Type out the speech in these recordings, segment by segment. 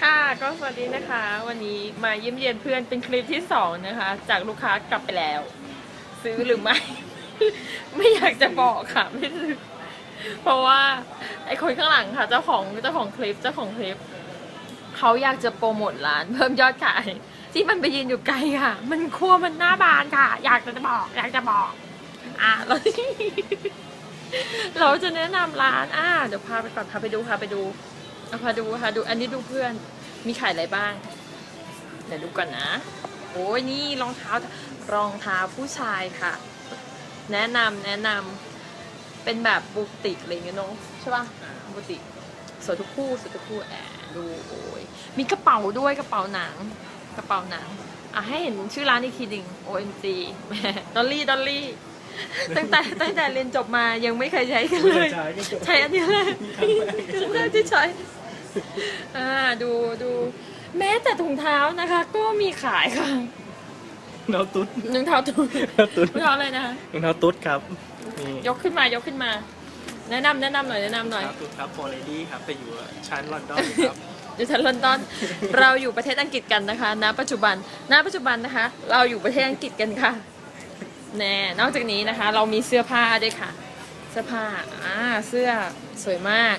ค่ะก็สวัสดีนะคะ วันนี้มาเยี่ยมเยียนเพื่อนเป็นคลิปที่สองนะคะ จากลูกค้ากลับไปแล้ว ซื้อหรือไม่ ไม่อยากจะบอกค่ะไม่ซื้อเพราะว่าไอ้คนข้างหลังค่ะ เจ้าของเจ้าของคลิปเจ้าของคลิปเขาอยากจะโปรโมทร้าน เพิ่มยอดขายที่มันไปยืนอยู่ไกลค่ะ มันครัวมันหน้าบานค่ะ อยากจะบอก อยากจะบอก อะเราเราจะแนะนำร้านอะเดี๋ยวพาไปก่อนพาไปดูพาไปดู เอาพาดูพาดูอันนี้ดูเพื่อน มีขายอะไรบ้าง เดี๋ยวดูก่อนนะ โอ้ยนี่รองเท้ารองเท้าผู้ชายค่ะ แนะนำแนะนำเป็นแบบบุติกอะไรเงี้ยเนาะใช่ป่ะบุติกสวยทุกคู่สวยทุกคู่แอบดูโอ้ยมีกระเป๋าด้วยกระเป๋าหนัง กระเป๋าหนังอะให้เห็นชื่อร้านอีกทีหนึ่ง OMG ดอลลี่ดอลลี่ ตั้งแต่ตั้งแต่เรียนจบมายังไม่เคยใช้กันเลย ใช้อันนี้เลยครั้งแรกที่ใช้อ่าดูดูแม้แต่ถุงเท้านะคะ ก็มีขายค่ะรองเท้าตุ๊ดรองเท้าถุงรองเท้าตุ๊ดรองเท้าอะไรนะคะรองเท้าตุ๊ดครับนี่ยกขึ้นมายกขึ้นมา แนะนำแนะนำหน่อยแนะนำหน่อยรองเท้าตุ๊ดครับโฟร์เลดี้ครับแต่อยู่ชั้นลอนดอนครับเดี๋ยวฉันลอนดอน เราอยู่ประเทศอังกฤษกันนะคะ ณ ปัจจุบัน ณ ปัจจุบันนะคะ เราอยู่ประเทศอังกฤษกันค่ะ แน่นอกจากนี้นะคะ เรามีเสื้อผ้าด้วยค่ะ เสื้อผ้าอ่าเสื้อสวยมาก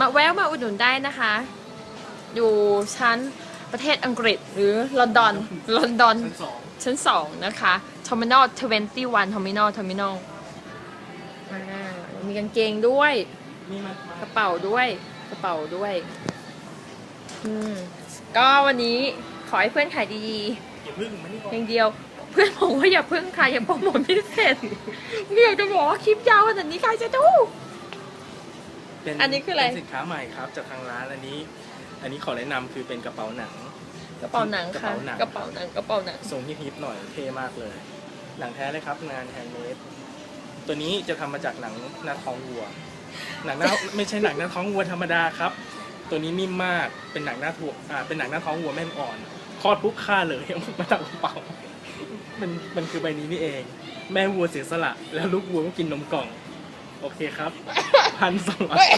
มาแวะมาอุดหนุนได้นะคะ อยู่ชั้นประเทศอังกฤษหรือลอนดอนลอนดอนชั้นสองชั้นสองนะคะ Terminal 21 Terminal Terminal อ่ามีกางเกงด้วย นี่มันกระเป๋าด้วยกระเป๋าด้วย อืม ก็วันนี้ขอให้เพื่อนขายดีอย่าพึ่งมันนี่ๆก่อนอย่างเดียว เพื่อนบอกว่าอย่าเพิ่งขายอย่าโปรโมทไม่เสร็จไม่อยากจะบอกว่าคลิปยาวขนาดนี้ใครจะดู เป็นอันนี้คืออะไร เป็นสินค้าใหม่ครับจากทางร้านอันนี้ อันนี้ขอแนะนำคือเป็นกระเป๋าหนัง กระเป๋าหนังกระค่ะเป๋าหนังกระเป๋าหนังกระเป๋าหนัง ทรงฮิปๆหน่อยเท่มากเลย หนังแท้เลยครับงานแฮนด์เมดตัวนี้จะทำมาจากหนังหน้าท้องวัว หนังหน้า ไม่ใช่หนังหน้าท้องวัวธรรมดาครับ ตัวนี้นิ่มมากเป็นหนังหน้าถั่วอ่าเป็นหนังหน้าท้องวัวแม่มอ่อนคลอดปุ๊บฆ่าเลยเอามาทำกระเป๋า มันมันคือใบนี้นี่เอง แม่วัวเสียสละ แล้วลูกวัวก็กินนมกล่อง โอเคครับ พันสองร้อย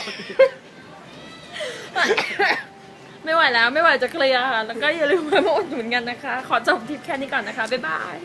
ไม่ไหวแล้วไม่ไหวจะเคลียร์ค่ะแล้วก็อย่าลืมมาอุดหนุนกันนะคะ ขอจบทริปแค่นี้ก่อนนะคะ บ๊ายบาย